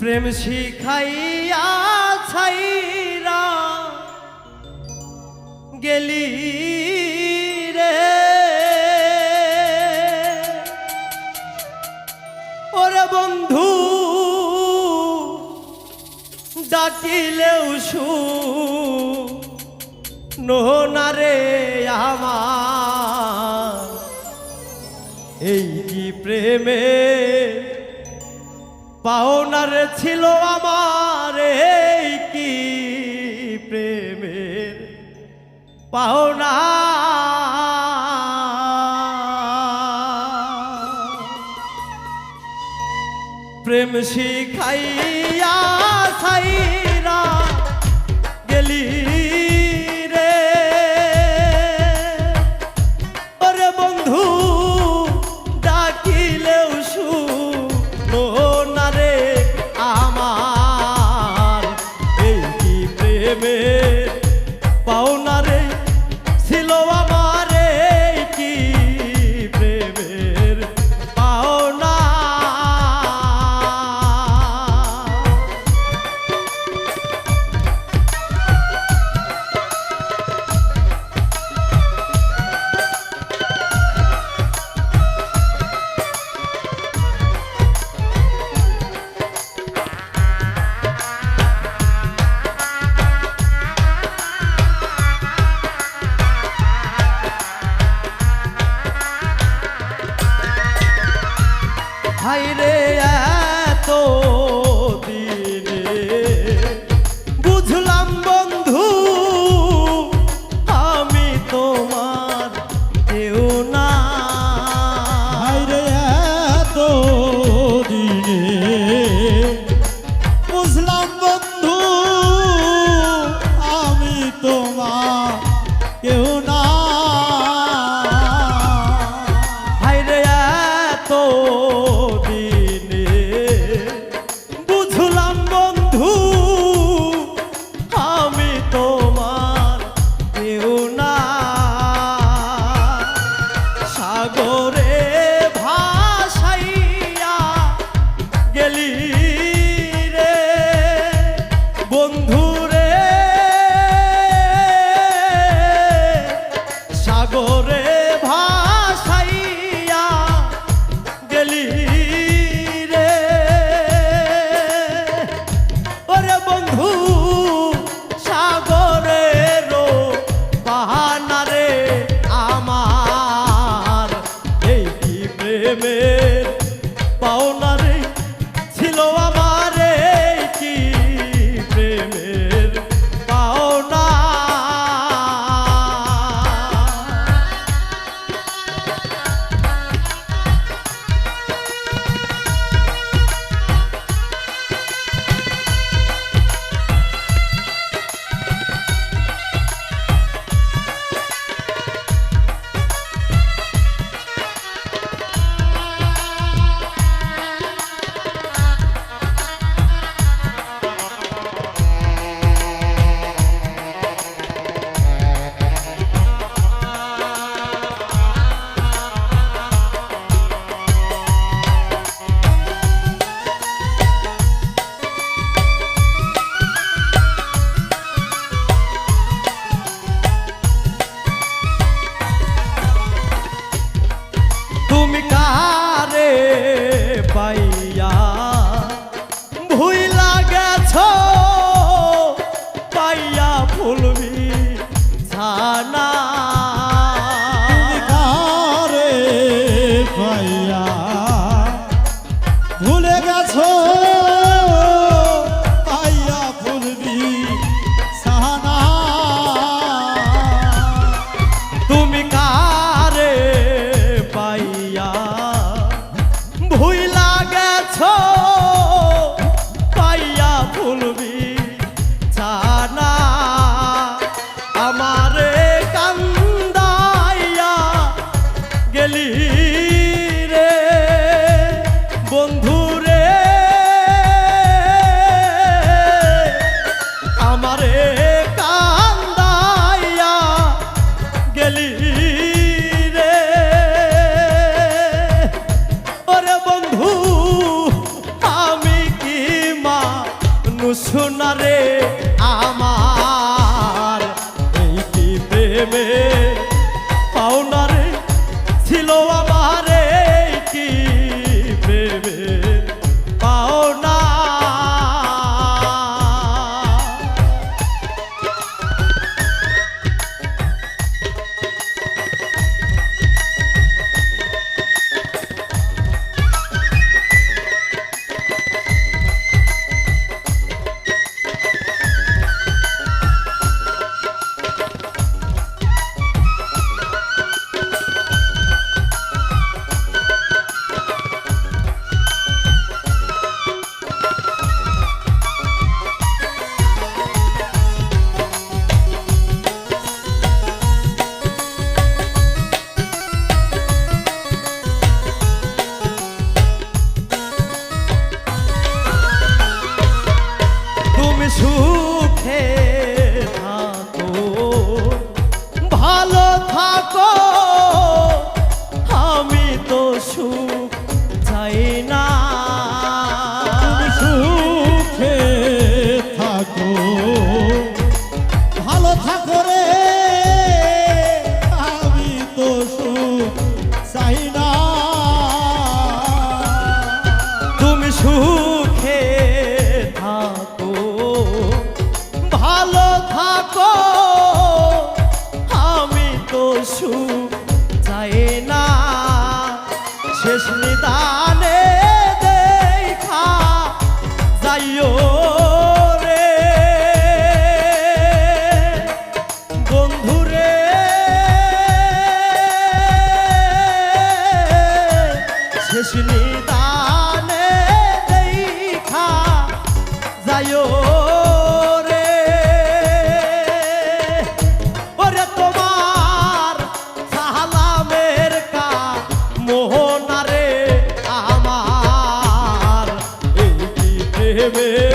প্রেম শিখাইয়া ছাইরা গেলি রে। ওরে বন্ধু ডাকিলেও সু নহনারে আমার। এই কি প্রেমে পাওনার ছিল আমার এই কি প্রেমের পাওনা? প্রেম শিখাইয়া সাইরা গেলি 冲突。প্রেমে পাওনা যায় না। শেষ নিদানে দেখা যাইও রে। বন্ধুরে শেষ নিদানে rever